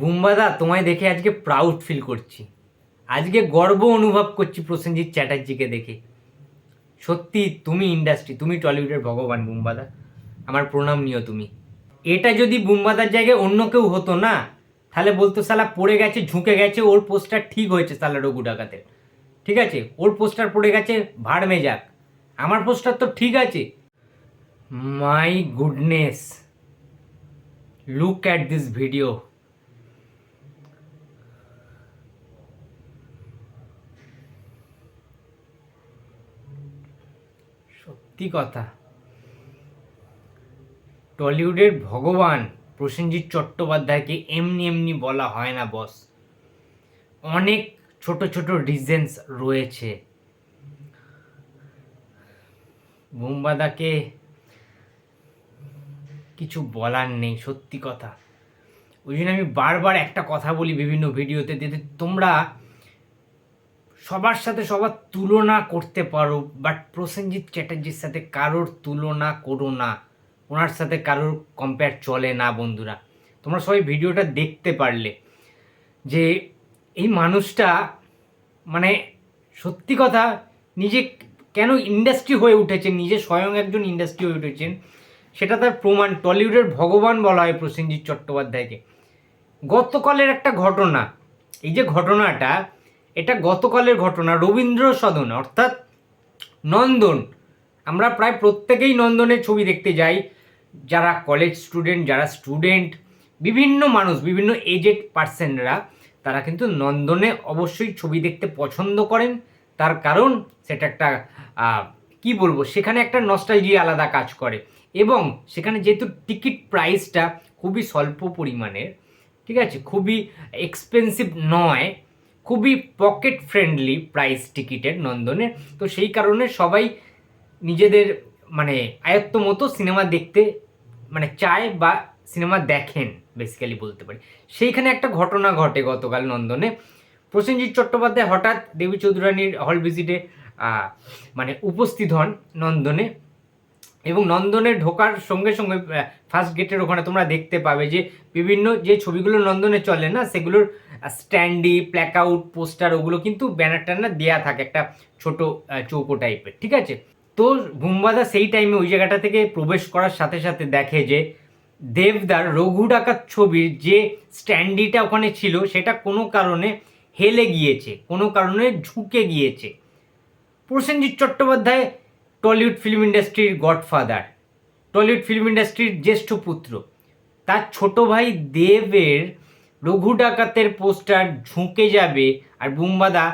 বুম্বাদা, তোমায় দেখে আজকে প্রাউড ফিল করছি। আজকে গর্ব অনুভব করছি প্রসেনজিৎ চ্যাটার্জিকে দেখে। সত্যি, তুমি ইন্ডাস্ট্রি তুমি টলিউডের ভগবান বুম্বাদা। আমার প্রণাম নিও তুমি। এটা যদি বুম্বাদার জায়গায় অন্য কেউ হতো না, তাহলে বলতো সালা পড়ে গেছে, ঝুঁকে গেছে, ওর পোস্টার ঠিক হয়েছে সালা রঘু ডাকাতের। ঠিক আছে? ওর পোস্টার পড়ে গেছে ভাড়মে যাক। আমার পোস্টার তো ঠিক আছে। My goodness look at this video সত্যি কথা। টলিউডের ভগবান প্রসেনজিৎ চট্টোপাধ্যায়কে এমনি এমনি বলা হয় না, বস। অনেক ছোট ছোট রিজেন্স রয়েছে। বুম্বাদাকে কিছু বলার নেই, সত্যি কথা। ওই জন্য আমি বারবার একটা কথা বলি বিভিন্ন ভিডিওতে যে তোমরা সবার সাথে সবার তুলনা করতে পারো বাট প্রসেনজিৎ চ্যাটার্জির সাথে কারোর তুলনা করো না। ওনার সাথে কারোর কম্পেয়ার চলে না, বন্ধুরা। তোমরা সবাই ভিডিওটা দেখতে পারলে যে এই মানুষটা মানে সত্যি কথা, নিজে কেন ইন্ডাস্ট্রি হয়ে উঠেছেন নিজে স্বয়ং একজন ইন্ডাস্ট্রি হয়ে উঠেছেন, সেটা তার প্রমাণ। টলিউডের ভগবান বলা হয় প্রসেনজিৎ চট্টোপাধ্যায়কে। গতকালের একটা ঘটনা, এই যে ঘটনাটা এটা গতকালের ঘটনা, রবীন্দ্র সদন, অর্থাৎ নন্দন। আমরা প্রায় প্রত্যেকেই নন্দনের ছবি দেখতে যাই। যারা কলেজ স্টুডেন্ট যারা স্টুডেন্ট বিভিন্ন মানুষ, বিভিন্ন এজেড পার্সনরা তারা কিন্তু নন্দনে অবশ্যই ছবি দেখতে পছন্দ করেন। তার কারণ সেটা একটা কি বলব, সেখানে একটা নস্টালজি আলাদা কাজ করে। এবং সেখানে যেহেতু টিকিট প্রাইসটা খুবই স্বল্প পরিমাণের, ঠিক আছে? খুবই এক্সপেন্সিভ নয়। খুবই পকেট ফ্রেন্ডলি প্রাইস টিকিটের নন্দনে তো সেই কারণে সবাই নিজেদের মানে আয়ত্ত মতো সিনেমা দেখতে মানে চায় বা সিনেমা দেখেন বেসিক্যালি বলতে পারি। সেইখানে একটা ঘটনা ঘটে গতকাল নন্দনে। প্রসেনজিৎ চট্টোপাধ্যায় হঠাৎ দেবী চৌধুরানীর হল ভিজিটে মানে উপস্থিত হন নন্দনে। এবং নন্দনে ঢোকার সঙ্গে সঙ্গে ফার্স্ট গেটের ওখানে তোমরা দেখতে পাবে যে বিভিন্ন যে ছবিগুলো নন্দনে চলে না, সেগুলোর স্ট্যান্ডি প্ল্যাক আউট পোস্টার ওগুলো কিন্তু ব্যানার ট্যানার দেওয়া থাকে একটা ছোট চৌকো টাইপের ঠিক আছে? তো বুম্বাদা সেই টাইমে ওই জায়গাটা থেকে প্রবেশ করার সাথে সাথে দেখে যে দেবদার রঘু ডাকাত ছবির যে স্ট্যান্ডিটা ওখানে ছিল, সেটা কোনো কারণে হেলে গিয়েছে, কোনো কারণে ঝুঁকে গিয়েছে। প্রসেনজিৎ চট্টোপাধ্যায় টলিউড ফিল্ম ইন্ডাস্ট্রির গডফাদার টলিউড ফিল্ম ইন্ডাস্ট্রির জ্যেষ্ঠ পুত্র। তার ছোট ভাই দেবের রঘু ডাকাতের পোস্টার ঝুঁকে যাবে আর বুম্বাদা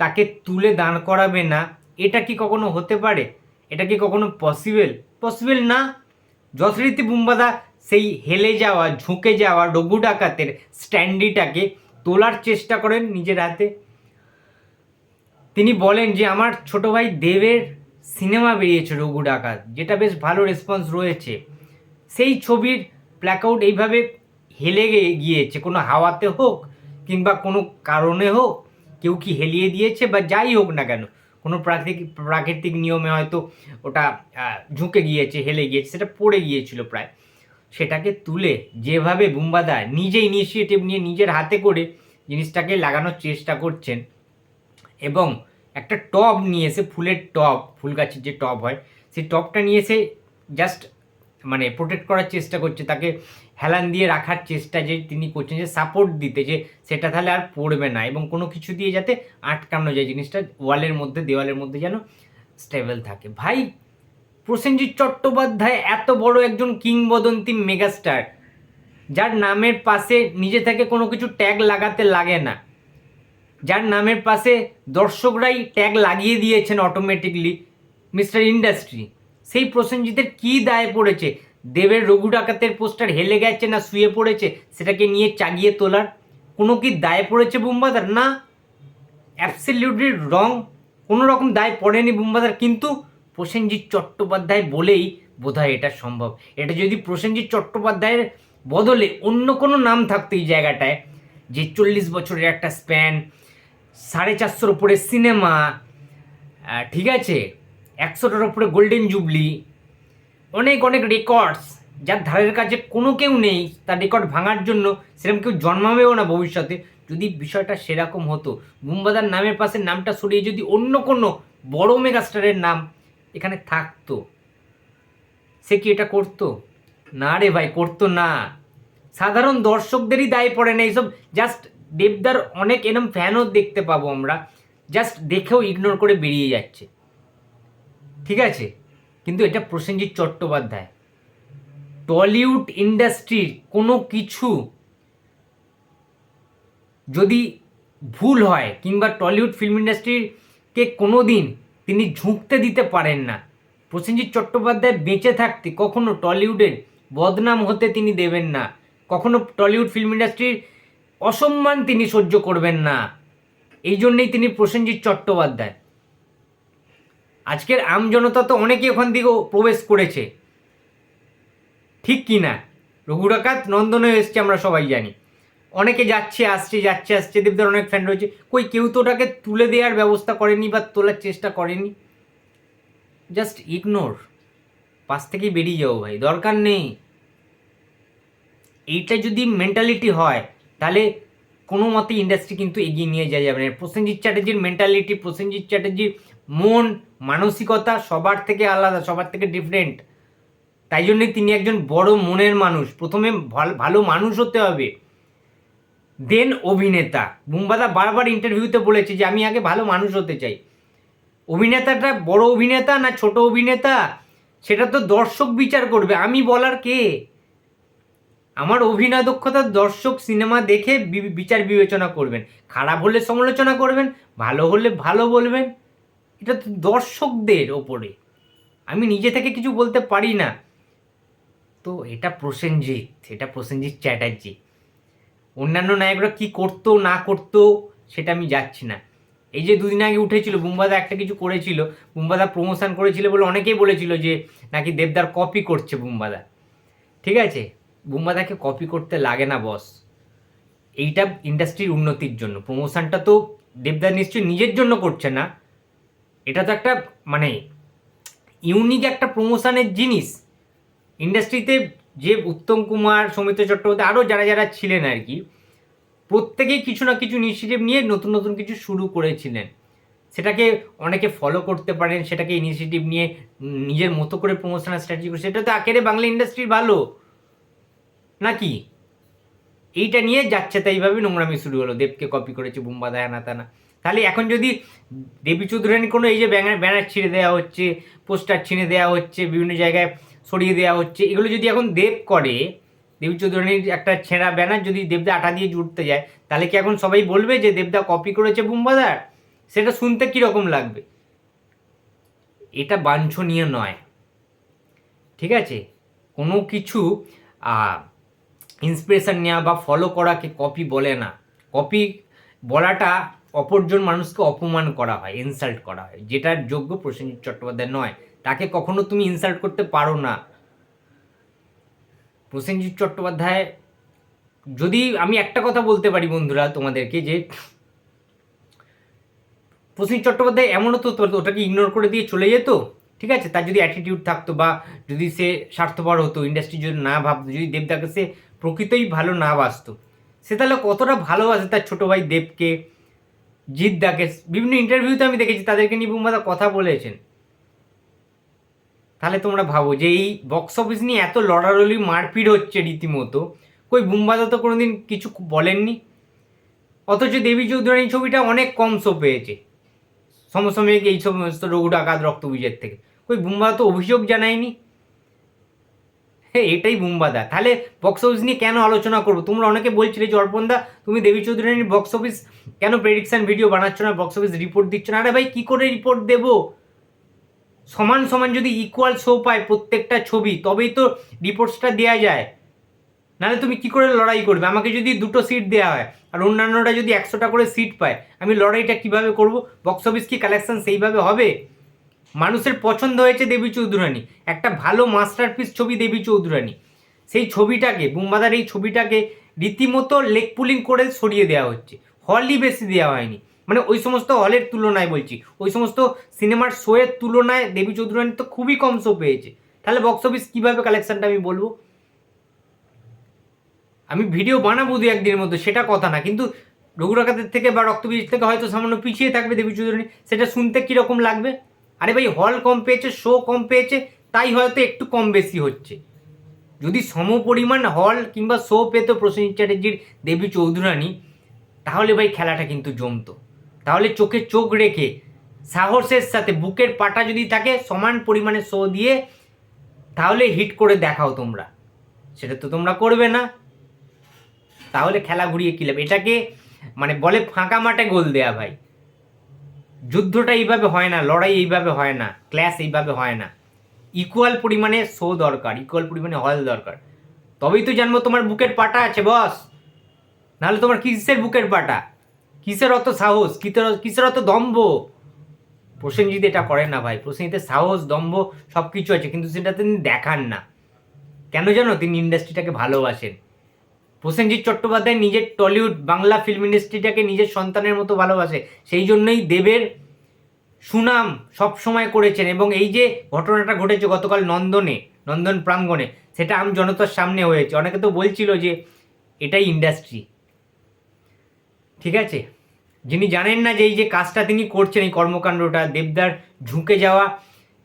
তাকে তুলে দাঁড় করাবে না। এটা কি কখনো হতে পারে? এটা কি কখনো পসিবল পসিবল না। যথারীতি বুম্বাদা সেই হেলে যাওয়া, ঝুঁকে যাওয়া রঘু ডাকাতের স্ট্যান্ডিটাকে তোলার চেষ্টা করেন নিজের হাতে। তিনি বলেন যে, আমার ছোট ভাই দেবের সিনেমা বেরিয়েছে রঘু ডাকাত, যেটা বেশ ভালো রেসপন্স রয়েছে। সেই ছবির প্ল্যাকআউট এইভাবে হেলে গিয়েছে, কোনো হাওয়াতে হোক কিংবা কোনো কারণে হোক, কেউ কি হেলিয়ে দিয়েছে বা যাই হোক না কেন, কোনো প্রাকৃতিক প্রাকৃতিক নিয়মে হয়তো ওটা ঝুঁকে গিয়েছে, হেলে গিয়েছে, সেটা পড়ে গিয়েছিল প্রায়। সেটাকে তুলে যেভাবে বুম্বাদা নিজে ইনিশিয়েটিভ নিয়ে নিজের হাতে করে জিনিসটাকে লাগানোর চেষ্টা করছেন এবং একটা টব নিয়ে এসে, ফুলের টব, ফুল গাছের যে টব হয়, সেই টবটা নিয়ে এসে জাস্ট মানে প্রোটেক্ট করার চেষ্টা করছে। তাকে হেলান দিয়ে রাখার চেষ্টা যে তিনি করছেন, যে সাপোর্ট দিতে, যে সেটা তাহলে আর পড়বে না এবং কোনো কিছু দিয়ে যাতে আটকানো যায়। জিনিসটা ওয়ালের মধ্যে, দেওয়ালের মধ্যে যেন স্টেবল থাকে। ভাই, প্রসেনজিৎ চট্টোপাধ্যায় এত বড় একজন কিংবদন্তি মেগাস্টার যার নামের পাশে নিজে থেকে কোনো কিছু ট্যাগ লাগাতে লাগে না। যার নামের পাশে দর্শকরাই ট্যাগ লাগিয়ে দিয়েছেন অটোমেটিকলি মিস্টার ইন্ডাস্ট্রি সেই প্রসেনজিতের কি দায় পড়েছে? দেবের রঘু ডাকাতের পোস্টার হেলে গেছে না শুয়ে পড়েছে? সেটাকে নিয়ে চাগিয়ে তোলার কোনো কি দায় পড়েছে বুম্বাদার? না অ্যাবসলিউটলি রং কোনো রকম দায় পড়েনি বুম্বাদার, কিন্তু প্রসেনজিৎ চট্টোপাধ্যায় বলেই বোধহয় এটা সম্ভব। এটা যদি প্রসেনজিৎ চট্টোপাধ্যায়ের বদলে অন্য কোনো নাম থাকতো এই জায়গাটায়, যে চল্লিশ বছরের একটা স্প্যান সাড়ে চারশোর উপরে সিনেমা ঠিক আছে? একশোটার উপরে গোল্ডেন জুবলি অনেক অনেক রেকর্ডস যার ধারের কাছে কোনো কেউ নেই, তার রেকর্ড ভাঙার জন্য সেরকম কেউ জন্মাবেও না ভবিষ্যতে। যদি বিষয়টা সেরকম হতো বুম্বাদার নামের পাশে নামটা সরিয়ে যদি অন্য কোনো বড় মেগাস্টারের নাম এখানে থাকতো, সে কি এটা করতো? না রে ভাই, করতো না। সাধারণ দর্শকদেরই দায় পড়ে না এইসব জাস্ট দেবদার অনেক এরম ফ্যানও দেখতে পাবো আমরা। জাস্ট দেখেও ইগনোর করে বেরিয়ে যাচ্ছে। ঠিক আছে? কিন্তু এটা প্রসেনজিৎ চট্টোপাধ্যায়। টলিউড ইন্ডাস্ট্রির কোনো কিছু যদি ভুল হয়, কিংবা টলিউড ফিল্ম ইন্ডাস্ট্রিকে কোনো দিন তিনি ঝুঁকতে দিতে পারেন না, প্রসেনজিৎ চট্টোপাধ্যায় বেঁচে থাকতে কখনো টলিউডের বদনাম হতে তিনি দেবেন না। কখনো টলিউড ফিল্ম ইন্ডাস্ট্রির অসম্মান তিনি সহ্য করবেন না। এই জন্যেই তিনি প্রসেনজিৎ চট্টোপাধ্যায়। আজকের আম জনতা তো অনেকে ওখান থেকে প্রবেশ করেছে। ঠিক কি না? রঘুরাকাত নন্দনে এসছে, আমরা সবাই জানি। অনেকে যাচ্ছে, আসছে যাচ্ছে, আসছে, দেবদার অনেক ফ্যান রয়েছে। কই, কেউ তো ওটাকে তুলে দেওয়ার ব্যবস্থা করেনি বা তোলার চেষ্টা করেনি। জাস্ট ইগনোর পাশ থেকেই বেরিয়ে যাও ভাই, দরকার নেই। এইটা যদি মেন্টালিটি হয় তাহলে কোনো মতে ইন্ডাস্ট্রি কিন্তু এগিয়ে নিয়ে যাওয়া যাবে না। প্রসেনজিৎ চ্যাটার্জির মেন্টালিটি প্রসেনজিৎ চ্যাটার্জির মন, মানসিকতা সবার থেকে আলাদা, সবার থেকে ডিফারেন্ট তাই জন্যই তিনি একজন বড় মনের মানুষ। প্রথমে ভাল- মানুষ হতে হবে। দেন অভিনেতা। বুম্বাদা বারবার ইন্টারভিউতে বলেছে যে, আমি আগে ভালো মানুষ হতে চাই। অভিনেতাটা বড় অভিনেতা না ছোট অভিনেতা? সেটা তো দর্শক বিচার করবে। আমি বলার কে? আমার অভিনয় দক্ষতা দর্শক সিনেমা দেখে বিচার বিবেচনা করবেন। খারাপ হলে সমালোচনা করবেন, ভালো হলে ভালো বলবেন। এটা তো দর্শকদের ওপরে। আমি নিজে থেকে কিছু বলতে পারি না। তো এটা প্রসেনজিৎ এটা প্রসেনজিৎ চ্যাটার্জি। অন্যান্য নায়করা কি করতো, না করতো, সেটা আমি যাচ্ছি না। এই যে দুদিন আগে উঠেছিল, বুম্বাদা একটা কিছু করেছিল, বুম্বাদা প্রমোশন করেছিল বলে অনেকেই বলেছিল যে, নাকি দেবদার কপি করছে বুম্বাদা। ঠিক আছে? বুম্বাদাকে কপি করতে লাগে না বস এইটা ইন্ডাস্ট্রির উন্নতির জন্য। প্রমোশনটা তো দেবদার নিশ্চয়ই নিজের জন্য করছে না। এটা তো একটা মানে ইউনিক একটা প্রমোশনের জিনিস। ইন্ডাস্ট্রিতে যে উত্তম কুমার, সৌমিত্র চট্টোপাধ্যায় আরও যারা যারা ছিলেন আর কি, প্রত্যেকেই কিছু না কিছু ইনিশিয়েটিভ নিয়ে নতুন নতুন কিছু শুরু করেছিলেন। সেটাকে অনেকে ফলো করতে পারেন, সেটাকে ইনিশিয়েটিভ নিয়ে নিজের মতো করে প্রমোশনাল স্ট্র্যাটেজি করে সেটা তো আখেরে বাংলা ইন্ডাস্ট্রির ভালো। নাকি? এইটা নিয়ে যাচ্ছে তাইভাবে নোংরামি শুরু হলো। দেবকে কপি করেছে বুম্বাদা হ্যানা তানা। তাহলে এখন যদি দেবী চৌধুরানী কোনো এই যে ব্যানার ব্যানার ছিঁড়ে দেওয়া হচ্ছে, পোস্টার ছিঁড়ে দেওয়া হচ্ছে, বিভিন্ন জায়গায় সরিয়ে দেওয়া হচ্ছে, এগুলো যদি এখন দেব করে, দেবী চৌধুরানীর একটা ছেঁড়া ব্যানার যদি দেবদা আটা দিয়ে জুড়তে যায়, তাহলে কি এখন সবাই বলবে যে দেবদা কপি করেছে বুম্বাদার সেটা শুনতে কীরকম লাগবে? এটা বাঞ্ছনীয় নয়। ঠিক আছে? কোনো কিছু ইন্সপিরেশন নেওয়া বা ফলো করাকে কপি বলে না। কপি বলাটা অপরজন মানুষকে অপমান করা হয় ইনসাল্ট করা হয় যেটার যোগ্য প্রসেনজিৎ চট্টোপাধ্যায় নয়। তাকে কখনো তুমি ইনসাল্ট করতে পারো না। প্রসেনজিৎ চট্টোপাধ্যায়, যদি আমি একটা কথা বলতে পারি বন্ধুরা তোমাদেরকে যে, প্রসেনজিৎ চট্টোপাধ্যায় এমনও তো- ওটাকে ইগনোর করে দিয়ে চলে যেত, ঠিক আছে? তার যদি অ্যাটিটিউড থাকতো বা যদি সে স্বার্থপর হতো ইন্ডাস্ট্রি যদি না ভাবতো, যদি দেবদাকে সে প্রকৃতই ভালো না বাসতো সে তাহলে কতটা ভালোবাসে তার ছোটো ভাই দেবকে, জিদ্দাকে? বিভিন্ন ইন্টারভিউতে আমি দেখেছি, তাদেরকে নিয়ে বুম্বাদা কথা বলেছেন। তাহলে তোমরা ভাবো যে এই বক্স অফিস নিয়ে এত লড়ালড়ি, মারপিট হচ্ছে রীতিমতো। কই বুম্বাদা তো কোনোদিন কিছু বলেননি। অথচ দেবী চৌধুরানী ছবিটা অনেক কম শো পেয়েছে। সমসাময়িক এই সমস্ত রঘু ডাকাত রক্তবীজের থেকে। কই বুম্বাদা তো অভিযোগ জানায়নি। এটাই বুম্বাদা। তাহলে বক্স অফিস নিয়ে কেন আলোচনা করব? তোমরা অনেকে বলছিলে যে, অর্পণদা, তুমি দেবী চৌধুরানীর বক্স অফিস কেন প্রেডিকশন ভিডিও বানাচ্ছ না বক্স অফিস রিপোর্ট দিচ্ছ না? আরে ভাই, কী করে রিপোর্ট দেবো? সমান সমান যদি ইকুয়াল শো পায় প্রত্যেকটা ছবি, তবেই তো রিপোর্টসটা দেওয়া যায়। নাহলে তুমি কি করে লড়াই করবে? আমাকে যদি দুটো সিট দেওয়া হয়, আর অন্যান্যরা যদি একশোটা করে সিট পায়, আমি লড়াইটা কীভাবে করব? বক্স অফিস কি কালেকশন সেইভাবে হবে? মানুষের পছন্দ হয়েছে দেবী চৌধুরানী। একটা ভালো মাস্টারপিস ছবি দেবী চৌধুরানী। সেই ছবিটাকে, বুম্বাদার এই ছবিটাকে রীতিমতো লেগ পুলিং করে সরিয়ে দেওয়া হচ্ছে। হলই বেশি দেওয়া হয়নি। মানে ওই সমস্ত হলের তুলনায় বলছি। ওই সমস্ত সিনেমার শোয়ের তুলনায় দেবী চৌধুরানী তো খুবই কম শো পেয়েছে। তাহলে বক্স অফিস কীভাবে কালেকশানটা আমি বলব? আমি ভিডিও বানাবো দু একদিনের মধ্যে, সেটা কথা না। কিন্তু রঘুরাকাতের থেকে বা রক্তবীজ থেকে হয়তো সামান্য পিছিয়ে থাকবে দেবী চৌধুরানী। সেটা শুনতে কীরকম লাগবে? আরে ভাই হল কম পেয়েছে শো কম পেয়েছে, তাই হয়তো একটু কম বেশি হচ্ছে। যদি সম পরিমাণ হল কিংবা শো পেত প্রসেন চ্যাটার্জির দেবী চৌধুরানী, তাহলে ভাই খেলাটা কিন্তু জমতো। তাহলে চোখে চোখ রেখে, সাহসের সাথে, বুকের পাটা যদি থাকে সমান পরিমাণে শো দিয়ে, তাহলে হিট করে দেখাও তোমরা। সেটা তো তোমরা করবে না। তাহলে খেলা ঘুরিয়ে কী লাভ? এটাকে মানে বলে ফাঁকা মাঠে গোল দেয়া ভাই। যুদ্ধটা এইভাবে হয় না, লড়াই এইভাবে হয় না ক্ল্যাশ এইভাবে হয় না। ইকুয়াল পরিমাণে শো দরকার ইকুয়াল পরিমাণে হল দরকার। তবেই তো জানব তোমার বুকের পাটা আছে বস নাহলে তোমার কিসের বুকের পাটা? কিসের অত সাহস? কিসের কিসের অত দম্ভ? প্রসেনজিৎ এটা করেন না ভাই। প্রসেনজিতের সাহস, দম্ভ সব কিছু আছে, কিন্তু সেটা তিনি দেখান না। কেন জানো তিনি ইন্ডাস্ট্রিটাকে ভালোবাসেন? প্রসেনজিৎ চট্টোপাধ্যায় নিজের টলিউড বাংলা ফিল্ম ইন্ডাস্ট্রিটাকে নিজের সন্তানের মতো ভালোবাসে। সেই জন্যই দেবের সুনাম সব সময় করেছেন এবং এই যে ঘটনাটা ঘটেছে গতকাল নন্দনে, নন্দন প্রাঙ্গণে, সেটা আম জনতার সামনে হয়েছে। অনেকে তো বলছিল যে এটাই ইন্ডাস্ট্রি। ঠিক আছে? যিনি জানেন না যে এই যে কাজটা তিনি করছেন, এই কর্মকাণ্ডটা, দেবদার ঝুঁকে যাওয়া,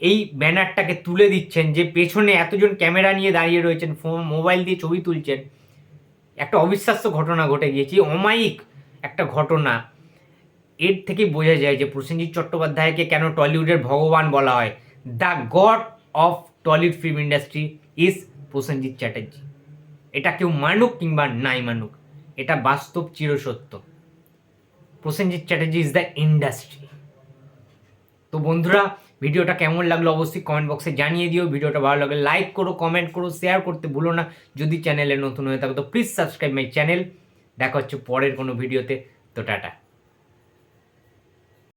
এই ব্যানারটাকে তুলে দিচ্ছেন যে পেছনে এতজন ক্যামেরা নিয়ে দাঁড়িয়ে রয়েছেন মোবাইল দিয়ে ছবি তুলছেন। একটা অবিশ্বাস্য ঘটনা ঘটে গিয়েছে, অমায়িক একটা ঘটনা। এর থেকে বোঝা যায় যে প্রসেনজিৎ চট্টোপাধ্যায়কে কেন টলিউডের ভগবান বলা হয়। The god of Tollywood film industry is Prosenjit Chatterjee. এটা কেউ মানুক কিংবা নাই মানুক, এটা বাস্তব চিরসত্য। Prosenjit Chatterjee is the industry. তো বন্ধুরা ভিডিওটা কেমন লাগল অবশ্যই কমেন্ট বক্সে জানিয়ে দিও। ভিডিওটা ভালো লাগলে লাইক করো কমেন্ট করো শেয়ার করতে ভুলো না। যদি চ্যানেলে নতুন হয়ে থাকো, তো প্লিজ সাবস্ক্রাইব মাই চ্যানেল দেখা হচ্ছে পরের কোনো ভিডিওতে তো টাটা।